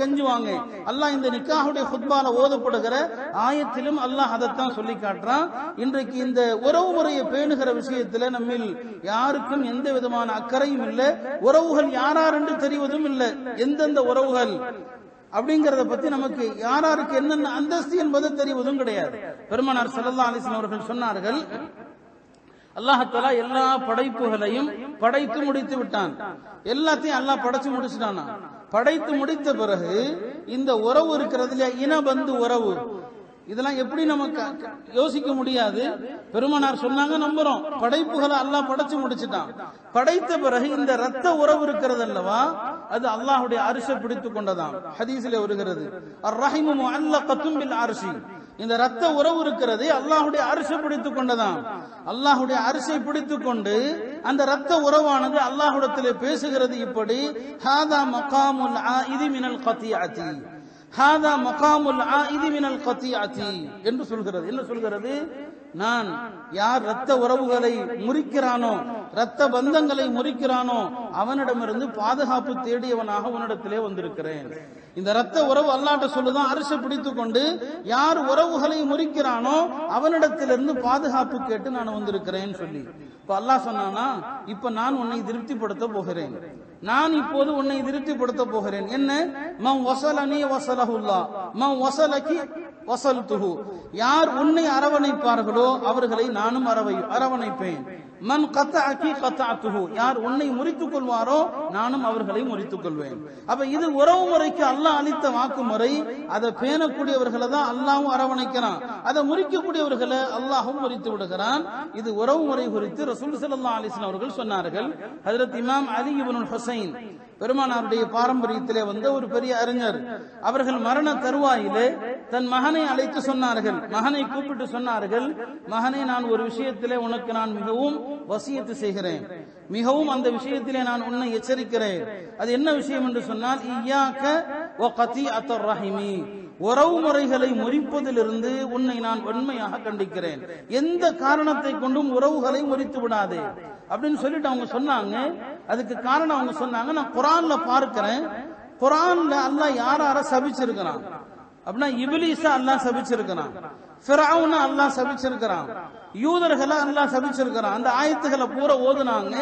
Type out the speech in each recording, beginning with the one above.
கெஞ்சுவாங்க. அல்லாஹ் இந்த நிக்காஹுடைய ஃபுட்பால ஓதப்படுகிற ஆயத்திலும் அல்லாஹ் அதைத்தான் சொல்லி காட்டுறான் இன்றைக்கு இந்த உறவு முறையை பேணுகிற விஷயத்துல நம்மில் யாருக்கும் எந்த விதமான அக்கறையும் இல்லை. உறவுகள் யாரார் என்று தெரிவதும் இல்லை. எந்தெந்த உறவுகள் அப்படிங்கறத பத்தி நமக்கு யாராருக்கு என்னென்ன அந்தஸ்து என்பது தெரிவதும் கிடையாது. பெருமானார் ஸல்லல்லாஹு அலைஹி அவர்கள் சொன்னார்கள் அல்லாஹாலா எல்லா படைப்புகளையும் படைத்து முடித்து விட்டான். எல்லாத்தையும் அல்லாஹ் படைச்சு முடிச்சுட்டானா? படைத்து முடித்த பிறகு இந்த உறவு இருக்கிறது இல்லையா? இனபந்து உறவு. இதெல்லாம் எப்படி நமக்கு யோசிக்க முடியாது? பெருமனார் சொன்னாங்க நம்புறோம். படைப்புகளை அல்லாஹ் படைச்சு முடிச்சுட்டான். படைத்த பிறகு இந்த ரத்த உறவு இருக்கிறது அல்லவா? அது அல்லாஹுடைய அரிசை பிடித்துக் கொண்டதாம். ஹதீஸில் வருகிறது. அர் அல்ல கத்தும்பில் அரிசி. இந்த ரத்த உறவு இருக்கிறது அல்லாஹுடைய அரிசை பிடித்துக் கொண்டதாம். அல்லாஹுடைய அரிசை பிடித்து கொண்டு அந்த ரத்த உறவானது அல்லாஹுடத்திலே பேசுகிறது இப்படி ஹாதா மகாமுல் ஆஇதி மினல் கத்தியாத்தி ஹாதா மகாமுல் ஆஇதி மினல் கத்தியாத்தி என்று சொல்கிறது. என்ன சொல்கிறது? நான் யார் ரத்த உறவுகளை முறிக்கிறானோ ரத்த பந்தங்களை முறிக்கிறானோ அவனிடமிருந்து பாதுகாப்பு தேடியவனாக உன்னிடத்திலே வந்திருக்கிறேன். இந்த ரத்த உறவு அல்லாட்ட சொல்லுதான் அரிசி பிடித்து கொண்டு யார் உறவுகளை முறிக்கிறானோ அவனிடத்திலிருந்து பாதுகாப்பு கேட்டு நான் வந்திருக்கிறேன் சொல்லி. இப்ப அல்லாஹ் சொன்னானா இப்ப நான் உன்னை திருப்திப்படுத்த போகிறேன். நான் இப்போது உன்னை திருப்திப்படுத்த போகிறேன். என்ன? மம் வசலனி வசலஹுல்லா. மம் வசலகி வசல்துஹு. யார் உன்னை அரவணைப்பார்களோ அவர்களை நானும் அரவை அரவணைப்பேன். மன் கத்தாக்கி கத்தாத்துஹு யார் உன்னை முறித்துக் கொள்வாரோ நானும் அவர்களை முறித்துக் கொள்வேன். அப்ப இது உறவு முறைக்கு அல்லாஹ் அளித்த வாக்கு முறை அதை பேணக்கூடியவர்களை தான் அல்லாவும் அரவணைக்கிறான். அதை முறிக்கக்கூடியவர்களை அல்லாஹும் முறித்து விடுகிறான். இது உறவு முறை குறித்து ரசூல் சல்லா அலிஸ்லாம் அவர்கள் சொன்னார்கள். ஹஜரத் இமாம் அலி இப்னுல் ஹுசைன் பெருமானாருடைய பாரம்பரியத்திலே வந்த ஒரு பெரிய அறிஞர். அவர்கள் மரண தருவாயிலே தன் மகனை அழைத்து சொன்னார்கள். மகனை கூப்பிட்டு சொன்னார்கள் மகனை நான் ஒரு விஷயத்திலே உனக்கு நான் மிகவும் வசியத்து செய்கிறேன். மிகவும் அந்த விஷயத்திலே நான் உன்னை எச்சரிக்கிறேன். அது என்ன விஷயம் என்று சொன்னால் இயாக்க ஓ கத்தி அத்தர் ரஹிமி உறவு முறைகளை முறிப்பதிலிருந்து உன்னை நான் வன்மையாக கண்டிக்கிறேன். எந்த காரணத்தை கொண்டும் உறவுகளை முறித்து விடாதே. அப்படின்னு சொல்லிட்டு அவங்க சொன்னாங்க. அதுக்கு காரணம் அவங்க சொன்னாங்க. நான் குரான்ல பார்க்கிறேன். குரான்ல அல்லாஹ் யார யார சபிச்சிருக்கிறான்? அப்படின்னா இபிலிஸா அல்லாஹ் சபிச்சிருக்கிறான். ஃபிரௌன அல்லாஹ் சபிச்சிருக்கிறான். யூதர்களை அல்லாஹ் சபிச்சிருக்கிறான். அந்த ஆயத்துகளை பூரா ஓதுனாங்க.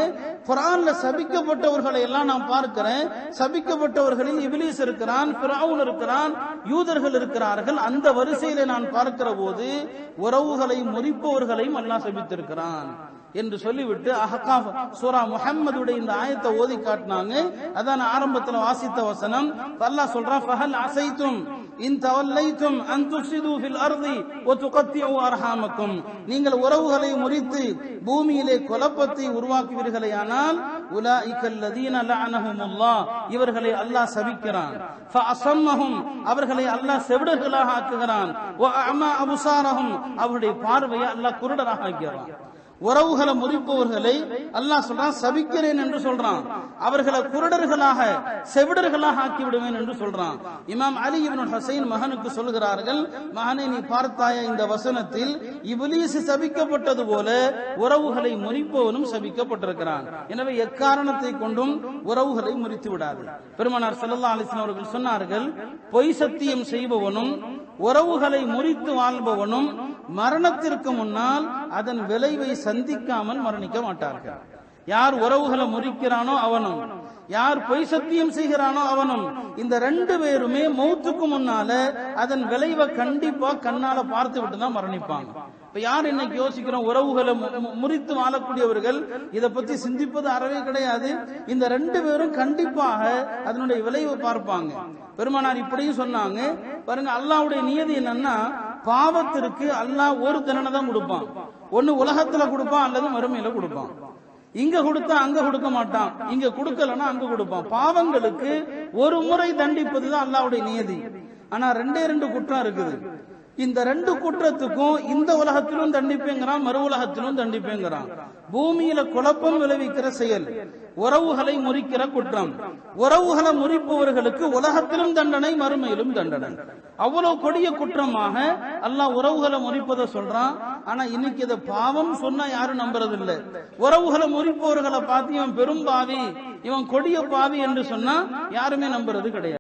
குரான்ல சபிக்கப்பட்டவர்களை எல்லாம் நான் பார்க்கிறேன். சபிக்கப்பட்டவர்களில் இபிலிஸ் இருக்கிறான் ஃபிரௌன் இருக்கிறான் யூதர்கள் இருக்கிறார்கள். அந்த வரிசையில நான் பார்க்கிற போது உறவுகளையும் முறிப்பவர்களையும் அல்லாஹ் சபித்திருக்கிறான். என்று சொல்லிவிட்டு அஹகாஃப் சூரா முஹம்மதுடைய இந்த ஆயத்தை ஓதி காட்டினாங்க. அதான் ஆரம்பத்துல வாசித்த வசனம் அல்லாஹ் சொல்றா ஃபஹல் அசைத்தும் இன் தவல்லைத்தும் அன் துஃப்சிது ஃபில் அர்தி வ துகத்திஉ அர்ஹாமக்கும். நீங்கள் உறவுகளை முறித்து பூமியிலே குழப்பத்தை உருவாக்குவீர்களேயானால் உலாயிக்கல் லதீன லஅனஹுமுல்லாஹ். இவர்களை அல்லாஹ் சபிக்கிறான். ஃபஅஸம்மஹும் அவர்களை அல்லாஹ் செவிடர்களாக ஆக்குகிறான். வ அமா அபுசாரஹும். அவருடைய பார்வையை அல்லாஹ் குருடராக ஆக்குகிறான் உறவுகளை முறிப்பவர்களை அல்லாஹ் சொல்றான் சபிக்கிறேன் என்று சொல்றான். அவர்களை குருடர்களாக செவிடர்களாக ஆக்கி விடுவேன் என்று சொல்றான். இமாம் அலி இவன் ஹசைன் மகனுக்கு சொல்கிறார்கள் மகனை நீ பார்த்தாய? இந்த வசனத்தில் இபிலீஸ் சபிக்கப்பட்டது போல உறவுகளை முறிப்பவனும் சபிக்கப்பட்டிருக்கிறான். எனவே எக்காரணத்தை கொண்டும் உறவுகளை முறித்து விடாது. பெருமனார் சல்லா அலைஹி அவர்கள் சொன்னார்கள் பொய் சத்தியம் செய்பவனும் உறவுகளை முறித்து வாழ்பவனும் மரணத்திற்கு முன்னால் அதன் விளைவை சந்திக்காமல் மரணிக்க மாட்டார்கள். யார் உறவுகளை முறிக்கிறானோ அவனும் யார் பொய் சத்தியம் செய்கிறானோ அவனும் இந்த ரெண்டு பேருமே மௌத்துக்கு முன்னால அதன் விளைவை கண்டிப்பா கண்ணால பார்த்து விட்டு தான் மரணிப்பாங்க. இப்ப யார் இன்னைக்கு யோசிக்கிறோம் உறவுகளை முறித்து வாழக்கூடியவர்கள் இதை பத்தி சிந்திப்பது அறவே கிடையாது. இந்த ரெண்டு பேரும் கண்டிப்பாக அதனுடைய விளைவை பார்ப்பாங்க. பெருமானார் இப்படியும் சொன்னாங்க பாருங்க அல்லாவுடைய நியதி என்னன்னா பாவத்திற்கு அல்லாஹ் ஒரு தண்டனை தான் கொடுப்பான். ஒன்னு உலகத்துல கொடுப்பான் அல்லது மறுமையில கொடுப்பான். இங்க கொடுத்தா அங்க கொடுக்க மாட்டான். இங்க கொடுக்கலன்னா அங்க கொடுப்பான். பாவங்களுக்கு ஒரு முறை தண்டிப்பது தான் நியதி. ஆனா ரெண்டே ரெண்டு குற்றம் இருக்குது. இந்த ரெண்டு குற்றத்துக்கும் இந்த உலகத்திலும் தண்டிப்பேங்கிறான் மறு உலகத்திலும் தண்டிப்பேங்கிறான். பூமியில குழப்பம் விளைவிக்கிற செயல் உறவுகளை முறிக்கிற குற்றம். உறவுகளை முறிப்பவர்களுக்கு உலகத்திலும் தண்டனை மறுமையிலும் தண்டனை. அவ்வளவு கொடிய குற்றமாக அல்லாஹ் உறவுகளை முறிப்பதை சொல்றான். ஆனா இன்னைக்கு இதை பாவம் சொன்னா யாரும் நம்புறது இல்ல உறவுகளை முறிப்பவர்களை பார்த்து இவன் பெரும் பாவி இவன் கொடிய பாவி என்று சொன்னா யாருமே நம்புறது கிடையாது.